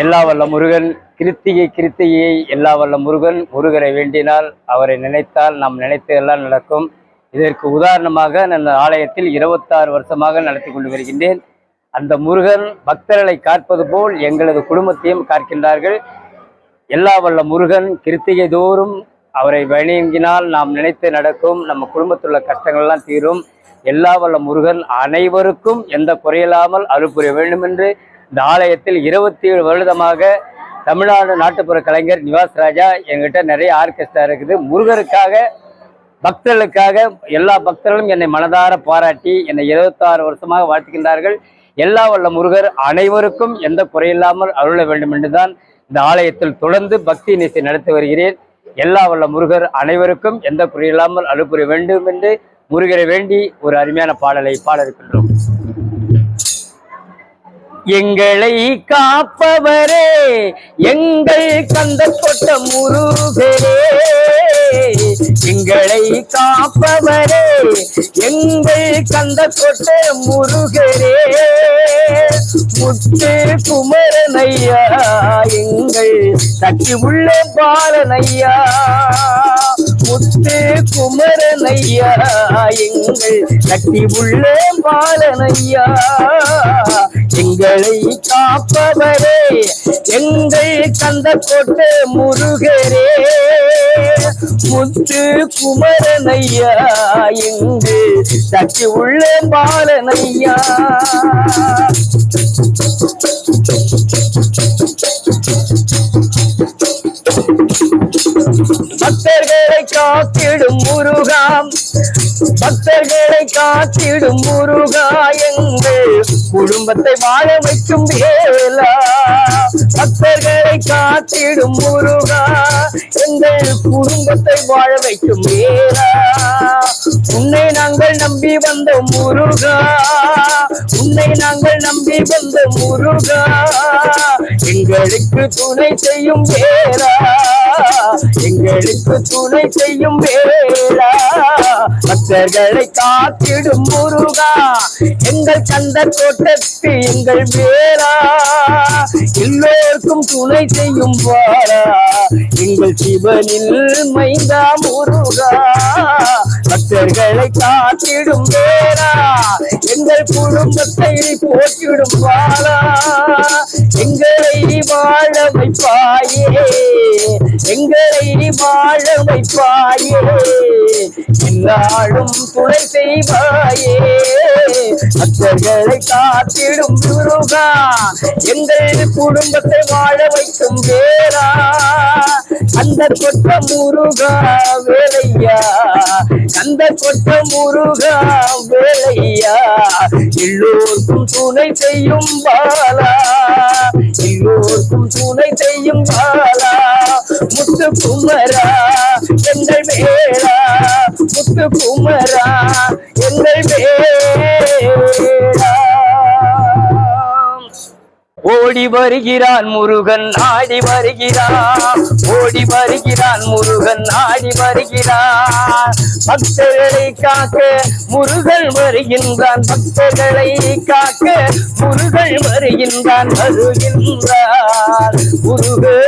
எல்லா வல்ல முருகன் கிருத்திகை கிருத்திகையை எல்லா வல்ல முருகன் முருகரை வேண்டினால் அவரை நினைத்தால் நாம் நினைத்ததெல்லாம் நடக்கும். இதற்கு உதாரணமாக நான் ஆலயத்தில் இருபத்தாறு வருஷமாக நடத்தி கொண்டு வருகின்றேன். அந்த முருகன் பக்தர்களை காற்பது போல் எங்களது குடும்பத்தையும் காக்கின்றார்கள். எல்லா வல்ல முருகன் கிருத்திகை தோறும் அவரை வணங்கினால் நாம் நினைத்து நடக்கும். நம்ம குடும்பத்தில் உள்ள கஷ்டங்கள்லாம் தீரும். எல்லா வல்ல முருகன் அனைவருக்கும் எந்த குறையில்லாமல் அருள் புரிய வேண்டும் என்று இந்த ஆலயத்தில் இருபத்தி ஏழு வருடமாக தமிழ்நாடு நாட்டுப்புற கலைஞர் நிவாஸ் ராஜா என்கிட்ட நிறைய ஆர்கெஸ்ட்ரா இருக்குது. முருகருக்காக பக்தர்களுக்காக எல்லா பக்தர்களும் என்னை மனதார பாராட்டி என்னை இருபத்தாறு வருஷமாக வாழ்த்துகின்றார்கள். எல்லா வல்ல முருகர் அனைவருக்கும் எந்த குறையில்லாமல் அருள வேண்டும் என்றுதான் இந்த ஆலயத்தில் தொடர்ந்து பக்தி நிசை நடத்தி வருகிறேன். எல்லா வல்ல முருகர் அனைவருக்கும் எந்த குறையில்லாமல் அருள் புரிய வேண்டும் என்று முருகரை வேண்டி ஒரு அருமையான பாடலை பாட இருக்கின்றோம் எங்களை காப்பவரே எங்கள் கந்த கொட்ட முருகரே. எங்களை காப்பவரே எங்கள் கந்த கொட்ட முருகரே. முத்து குமரனையா எங்கள் தட்டி உள்ள பாலனையா முத்து குமரனையா எங்கள் கட்டி உள்ள பாலனையா. எங்களை காப்பவரே எங்கள் கந்த கொட்ட முருகரே. முத்து குமரனையா எங்கு தட்டி உள்ள பாலனையா. பக்தர்களை காத்திடும் முருகா. பக்தர்களை காத்திடும் முருகா எங்கள் குடும்பத்தை வாழ வைக்கும் வேலா பக்தர்களை காத்திடும் முருகா எங்கள் குடும்பத்தை வாழ வைக்கும் வேலா உன்னை நாங்கள் நம்பி வந்த முருகா. உன்னை நாங்கள் நம்பி வந்த முருகா. எங்களுக்கு துணை செய்யும் வேலா எங்களுக்கு துணை செய்யும் வேளா. பக்தர்களை காத்திடும் முருகா. எங்கள் கந்த தோட்டத்து எங்கள் வேளா. எல்லோருக்கும் துணை செய்யும் வாழா. எங்கள் சிவனில் மைந்தா முருகா. பக்தர்களை காத்திடும் வேளா. எங்கள் குடும்பத்தை போட்டிடும் வாழா. எங்கள் வாழ வைப்பாயே எங்களை நீ வாழ வைப்பாயே எல்லாரும் துணை செய்வாயே. பக்தர்களை காத்திடும் குருகா எங்கள் குடும்பத்தை வாழ வைக்கும் வேறா அந்த கொட்ட முருகா வேலையா? கந்த கொட்ட முருகா வேலையா? எல்லோருக்கும் துணை செய்யும் பாலா. எல்லோருக்கும் துணை செய்யும் பாலா. முத்து குமரா எங்கள் வேளா முத்து குமரா ஓடி வருகிறான் முருகன் ஆடி வருகிறான். ஓடி வருகிறான் முருகன் ஆடி வருகிறான். பக்தர்களை காக்க முருகன் வருகின்றான். பக்தர்களை காக்க முருகன் வருகின்றான் வருகின்றான். முருகன்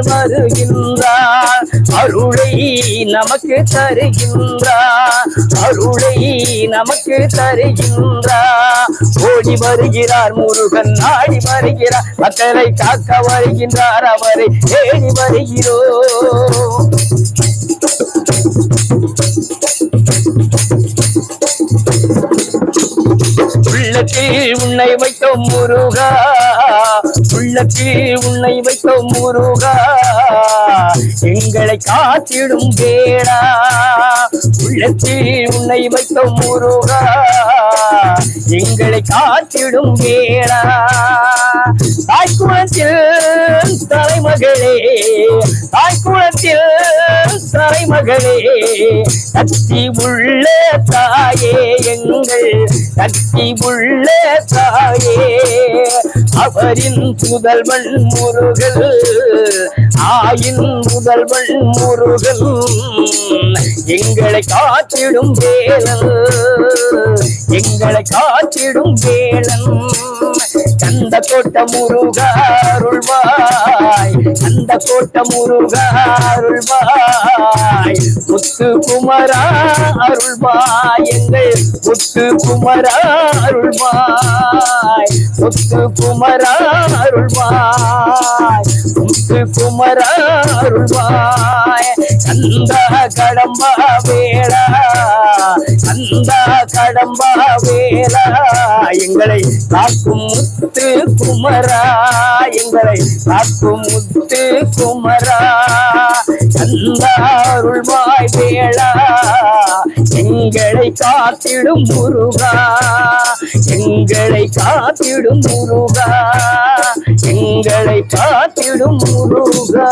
வருகின்றான். அருளை நமக்கு தருகின்றான். அருளை நமக்கு தருகின்றான். ஓடி வருகிறார் முருகன் ஆடி வருகிறார் மக்களை காக்க வருகின்றார் அவரை. தேடி வருகிறோ. உள்ளத்தில் உன்னை வைத்தோம் முருகா. உள்ளத்தில் உன்னை வைத்தோம் முருகா. எங்களை காத்திடும் வேடா உள்ளத்தில் உன்னை வைத்தோம் முருகா. எங்களை காத்திடும் வேடா தாய்க்குளத்தில் தலைமகளே தாய்க்குளத்தில் சரை மகளே கத்தி உள்ள தாயே எங்கள் கத்தி உள்ள தாயே அவரின் புதல்வன் முருகல் ஆயின் முதல்வன் முருகன் எங்களை காத்திடும் வேலன் எங்களை காத்திடும் வேலன். அந்த கோட்ட முருகாருள்வாய் அந்த கோட்ட முருகாருள்வாய். முத்து குமரா அருள்வாய் எங்கள் முத்து குமரா அருள்வாய் முத்து குமரா அருள்வாய் முத்து குமரா அருள்வாய் கந்த கடம்பா வேளா கந்த கடம்பா வேளா எங்களை காக்கும் முத்து குமரா எங்களை காக்கும் முத்து குமரா கந்த அருள்வாய் வேளா எங்களை காத்திடும் முருகா எங்களை காத்திடும் முருகா எங்களை காத்திடும் முருகா.